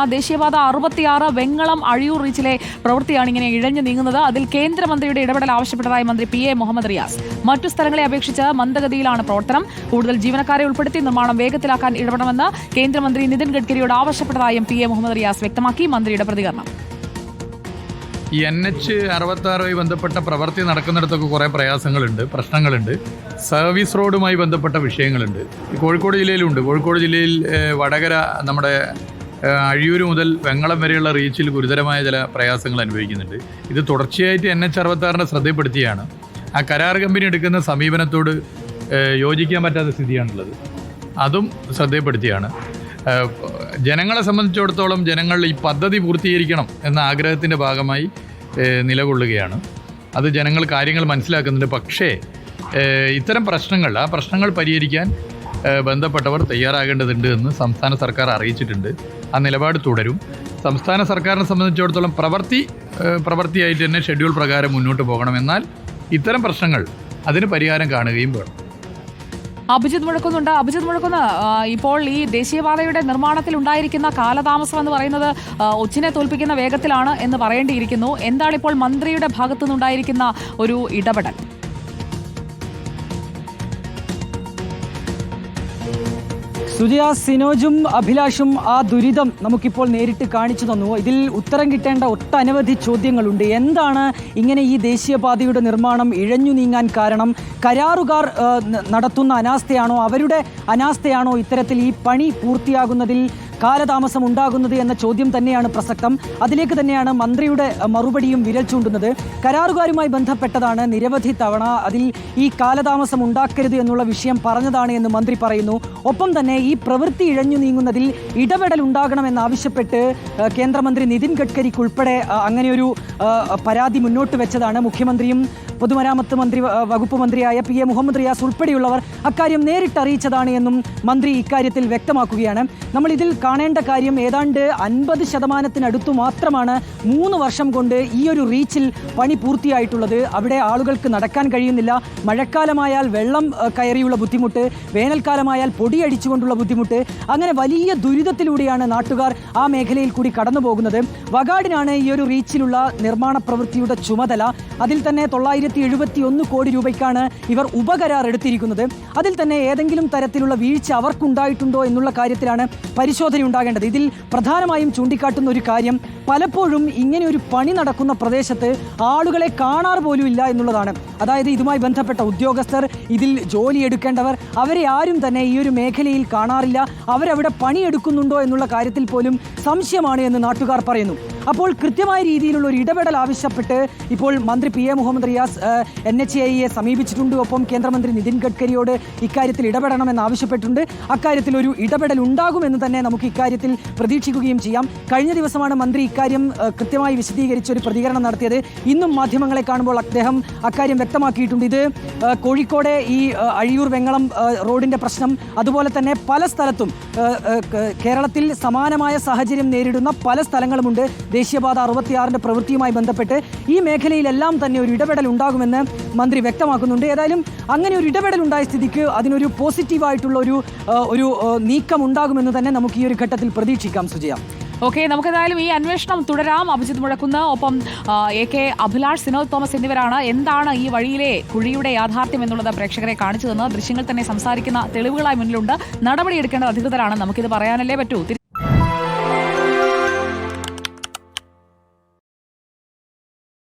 ആ ദേശീയപാത അറുപത്തിയാറ് വെങ്ങളം അഴിയൂർ റീച്ചിലെ പ്രവൃത്തിയാണ് ഇങ്ങനെ ഇഴഞ്ഞു നീങ്ങുന്നത്. അതിൽ കേന്ദ്രമന്ത്രിയുടെ ഇടപെടൽ ആവശ്യപ്പെട്ടതായി മന്ത്രി പി എ മുഹമ്മദ് റിയാസ്. മറ്റു സ്ഥലങ്ങളെ അപേക്ഷിച്ച് മന്ദഗതിയിലാണ് പ്രവർത്തനം. കൂടുതൽ ജീവനക്കാരെ ഉൾപ്പെടുത്തി നിർമ്മാണം വേഗത്തിലാക്കാൻ ഇടപെടണമെന്ന് കേന്ദ്രമന്ത്രി നിതിൻ ഗഡ്കരിയോട് ആവശ്യപ്പെട്ടതായും പി എ മുഹമ്മദ് റിയാസ് വ്യക്തമാക്കി. മന്ത്രിയുടെ പ്രതികരണം. എൻ എച്ച് അറുപത്തി ആറുമായി ബന്ധപ്പെട്ട പ്രവൃത്തി നടക്കുന്നിടത്തൊക്കെ കുറേ പ്രയാസങ്ങളുണ്ട് പ്രശ്നങ്ങളുണ്ട്. സർവീസ് റോഡുമായി ബന്ധപ്പെട്ട വിഷയങ്ങളുണ്ട്. കോഴിക്കോട് ജില്ലയിലുണ്ട്. കോഴിക്കോട് ജില്ലയിൽ വടകര നമ്മുടെ അഴിയൂർ മുതൽ വെങ്ങളം വരെയുള്ള റീച്ചിൽ ഗുരുതരമായ ചില പ്രയാസങ്ങൾ അനുഭവിക്കുന്നുണ്ട്. ഇത് തുടർച്ചയായിട്ട് എൻ എച്ച് അറുപത്താറിനെ ശ്രദ്ധപ്പെടുത്തിയാണ് ആ കരാർ കമ്പനി എടുക്കുന്ന സമീപനത്തോട് യോജിക്കാൻ പറ്റാത്ത സ്ഥിതിയാണുള്ളത്. അതും ശ്രദ്ധയപ്പെടുത്തിയാണ് ജനങ്ങളെ സംബന്ധിച്ചിടത്തോളം ജനങ്ങൾ ഈ പദ്ധതി പൂർത്തീകരിക്കണം എന്ന ആഗ്രഹത്തിന്റെ ഭാഗമായി നിലകൊള്ളുകയാണ്. അത് ജനങ്ങൾ കാര്യങ്ങൾ മനസ്സിലാക്കുന്നുണ്ട്. പക്ഷേ ഇത്തരം പ്രശ്നങ്ങൾ ആ പ്രശ്നങ്ങൾ പരിഹരിക്കാൻ ബന്ധപ്പെട്ടവർ തയ്യാറാകേണ്ടതുണ്ട് എന്ന് സംസ്ഥാന സർക്കാർ അറിയിച്ചിട്ടുണ്ട്. ആ നിലപാട് തുടരും. സംസ്ഥാന സർക്കാരിനെ സംബന്ധിച്ചിടത്തോളം പ്രവൃത്തി പ്രവൃത്തിയായിട്ട് തന്നെ ഷെഡ്യൂൾ പ്രകാരം മുന്നോട്ട് പോകണം. എന്നാൽ ഇത്തരം പ്രശ്നങ്ങൾ അതിന് പരിഹാരം കാണുകയും വേണം. അഭിജിത് മുഴക്കുന്നുണ്ട്. അഭിജിത് മുഴക്കുന്ന ഇപ്പോൾ ഈ ദേശീയപാതയുടെ നിർമ്മാണത്തിൽ ഉണ്ടായിരിക്കുന്ന കാലതാമസം എന്ന് പറയുന്നത് ഒച്ചിനെ തോൽപ്പിക്കുന്ന വേഗത്തിലാണ് എന്ന് പറയേണ്ടിയിരിക്കുന്നു. എന്താണ് ഇപ്പോൾ മന്ത്രിയുടെ ഭാഗത്തു നിന്നുണ്ടായിരിക്കുന്ന ഒരു ഇടപെടൽ? സുജയ സിനോജും അഭിലാഷും ആ ദുരിതം നമുക്കിപ്പോൾ നേരിട്ട് കാണിച്ചു തന്നു. ഇതിൽ ഉത്തരം കിട്ടേണ്ട ഒട്ടനവധി ചോദ്യങ്ങളുണ്ട്. എന്താണ് ഇങ്ങനെ ഈ ദേശീയപാതയുടെ നിർമ്മാണം ഇഴഞ്ഞു നീങ്ങാൻ കാരണം? കരാറുകാർ നടത്തുന്ന അനാസ്ഥയാണോ? അവരുടെ അനാസ്ഥയാണോ ഇത്തരത്തിൽ ഈ പണി പൂർത്തിയാകുന്നതിൽ കാലതാമസം ഉണ്ടാകുന്നത് എന്ന ചോദ്യം തന്നെയാണ് പ്രസക്തം. അതിലേക്ക് തന്നെയാണ് മന്ത്രിയുടെ മറുപടിയും വിരൽ ചൂണ്ടുന്നത്. കരാറുകാരുമായി ബന്ധപ്പെട്ടതാണ് നിരവധി തവണ അതിൽ ഈ കാലതാമസം ഉണ്ടാക്കരുത് എന്നുള്ള വിഷയം പറഞ്ഞതാണ് എന്ന് മന്ത്രി പറയുന്നു. ഒപ്പം തന്നെ ഈ പ്രവൃത്തി ഇഴഞ്ഞു നീങ്ങുന്നതിൽ ഇടപെടൽ ഉണ്ടാകണമെന്നാവശ്യപ്പെട്ട് കേന്ദ്രമന്ത്രി നിതിൻ ഗഡ്കരിക്ക് ഉൾപ്പെടെ അങ്ങനെയൊരു പരാതി മുന്നോട്ട് വെച്ചതാണ് മുഖ്യമന്ത്രിയും പൊതുമരാമത്ത് മന്ത്രി വകുപ്പ് മന്ത്രിയായ പി എ മുഹമ്മദ് റിയാസ് ഉൾപ്പെടെയുള്ളവർ അക്കാര്യം നേരിട്ട് അറിയിച്ചതാണ് എന്നും മന്ത്രി ഇക്കാര്യത്തിൽ വ്യക്തമാക്കുകയാണ്. നമ്മൾ ഇതിൽ കാണേണ്ട കാര്യം ഏതാണ്ട് അൻപത് ശതമാനത്തിനടുത്തു മാത്രമാണ് മൂന്ന് വർഷം കൊണ്ട് ഈ ഒരു റീച്ചിൽ പണി പൂർത്തിയായിട്ടുള്ളത്. അവിടെ ആളുകൾക്ക് നടക്കാൻ കഴിയുന്നില്ല. മഴക്കാലമായാൽ വെള്ളം കയറിയുള്ള ബുദ്ധിമുട്ട് വേനൽക്കാലമായാൽ പൊടിയടിച്ചുകൊണ്ടുള്ള ബുദ്ധിമുട്ട്. അങ്ങനെ വലിയ ദുരിതത്തിലൂടെയാണ് നാട്ടുകാർ ആ മേഖലയിൽ കൂടി കടന്നു പോകുന്നത് വകാടിനാണ് ഈ ഒരു റീച്ചിലുള്ള നിർമ്മാണ പ്രവൃത്തിയുടെ ചുമതല. അതിൽ തന്നെ തൊള്ളായിരത്തി എഴുപത്തി ഒന്ന് കോടി രൂപയ്ക്കാണ് ഇവർ ഉപകരാർ എടുത്തിരിക്കുന്നത്. അതിൽ തന്നെ ഏതെങ്കിലും തരത്തിലുള്ള വീഴ്ച അവർക്കുണ്ടായിട്ടുണ്ടോ എന്നുള്ള കാര്യത്തിലാണ് പരിശോധന ഉണ്ടാകേണ്ടത്. ഇതിൽ പ്രധാനമായും ചൂണ്ടിക്കാട്ടുന്ന ഒരു കാര്യം പലപ്പോഴും ഇങ്ങനെ ഒരു പണി നടക്കുന്ന പ്രദേശത്ത് ആളുകളെ കാണാറ് പോലും ഇല്ല എന്നുള്ളതാണ്. അതായത് ഇതുമായി ബന്ധപ്പെട്ട ഉദ്യോഗസ്ഥർ ഇതിൽ ജോലി എടുക്കേണ്ടവർ അവരെ ആരും തന്നെ ഈ ഒരു മേഖലയിൽ കാണാറില്ല. അവരവിടെ പണിയെടുക്കുന്നുണ്ടോ എന്നുള്ള കാര്യത്തിൽ പോലും സംശയമാണ് എന്ന് നാട്ടുകാർ പറയുന്നു. അപ്പോൾ കൃത്യമായ രീതിയിലുള്ള ഒരു ഇടപെടൽ ആവശ്യപ്പെട്ട് ഇപ്പോൾ മന്ത്രി P A Muhammad Riyas N H ഐയെ സമീപിച്ചിട്ടുണ്ട്. ഒപ്പം കേന്ദ്രമന്ത്രി നിതിൻ ഗഡ്കരിയോട് ഇക്കാര്യത്തിൽ ഇടപെടണമെന്ന് ആവശ്യപ്പെട്ടിട്ടുണ്ട്. അക്കാര്യത്തിൽ ഒരു ഇടപെടൽ ഉണ്ടാകുമെന്ന് തന്നെ നമുക്ക് ഇക്കാര്യത്തിൽ പ്രതീക്ഷിക്കുകയും ചെയ്യാം. കഴിഞ്ഞ ദിവസമാണ് മന്ത്രി ഇക്കാര്യം കൃത്യമായി വിശദീകരിച്ച് ഒരു പ്രതികരണം നടത്തിയത്. ഇന്നും മാധ്യമങ്ങളെ കാണുമ്പോൾ അദ്ദേഹം അക്കാര്യം വ്യക്തമാക്കിയിട്ടുണ്ട്. ഇത് കോഴിക്കോട് ഈ അഴിയൂർ വെങ്ങളം റോഡിന്റെ പ്രശ്നം അതുപോലെ തന്നെ പല സ്ഥലത്തും കേരളത്തിൽ സമാനമായ സാഹചര്യം നേരിടുന്ന പല സ്ഥലങ്ങളുമുണ്ട്. ദേശീയപാത അറുപത്തിയാറിന്റെ പ്രവൃത്തിയുമായി ബന്ധപ്പെട്ട് ഈ മേഖലയിലെല്ലാം തന്നെ ഒരു ഇടപെടൽ ഉണ്ടാകുമെന്ന് മന്ത്രി വ്യക്തമാക്കുന്നുണ്ട്. ഏതായാലും അങ്ങനെ ഒരു ഇടപെടൽ ഉണ്ടായ സ്ഥിതിക്ക് അതിനൊരു പോസിറ്റീവായിട്ടുള്ള ഒരു ഒരു നീക്കം ഉണ്ടാകുമെന്ന് തന്നെ നമുക്ക് ഈ ഒരു ഘട്ടത്തിൽ പ്രതീക്ഷിക്കാം സുജയ. ഓക്കെ നമുക്കെന്തായാലും ഈ അന്വേഷണം തുടരാം. അഭിജിത് മുഴക്കുന്ന ഒപ്പം എ കെ അഭിലാഷ് സിനോദ് തോമസ് എന്നിവരാണ് എന്താണ് ഈ വഴിയിലെ കുഴിയുടെ യാഥാർത്ഥ്യം എന്നുള്ളത് പ്രേക്ഷകരെ കാണിച്ചു തന്നത് ദൃശ്യങ്ങൾ തന്നെ സംസാരിക്കുന്ന തെളിവുകളായി മുന്നിലുണ്ട്. നടപടിയെടുക്കേണ്ട അധികൃതരാണ്. നമുക്കിത് പറയാനല്ലേ പറ്റൂ.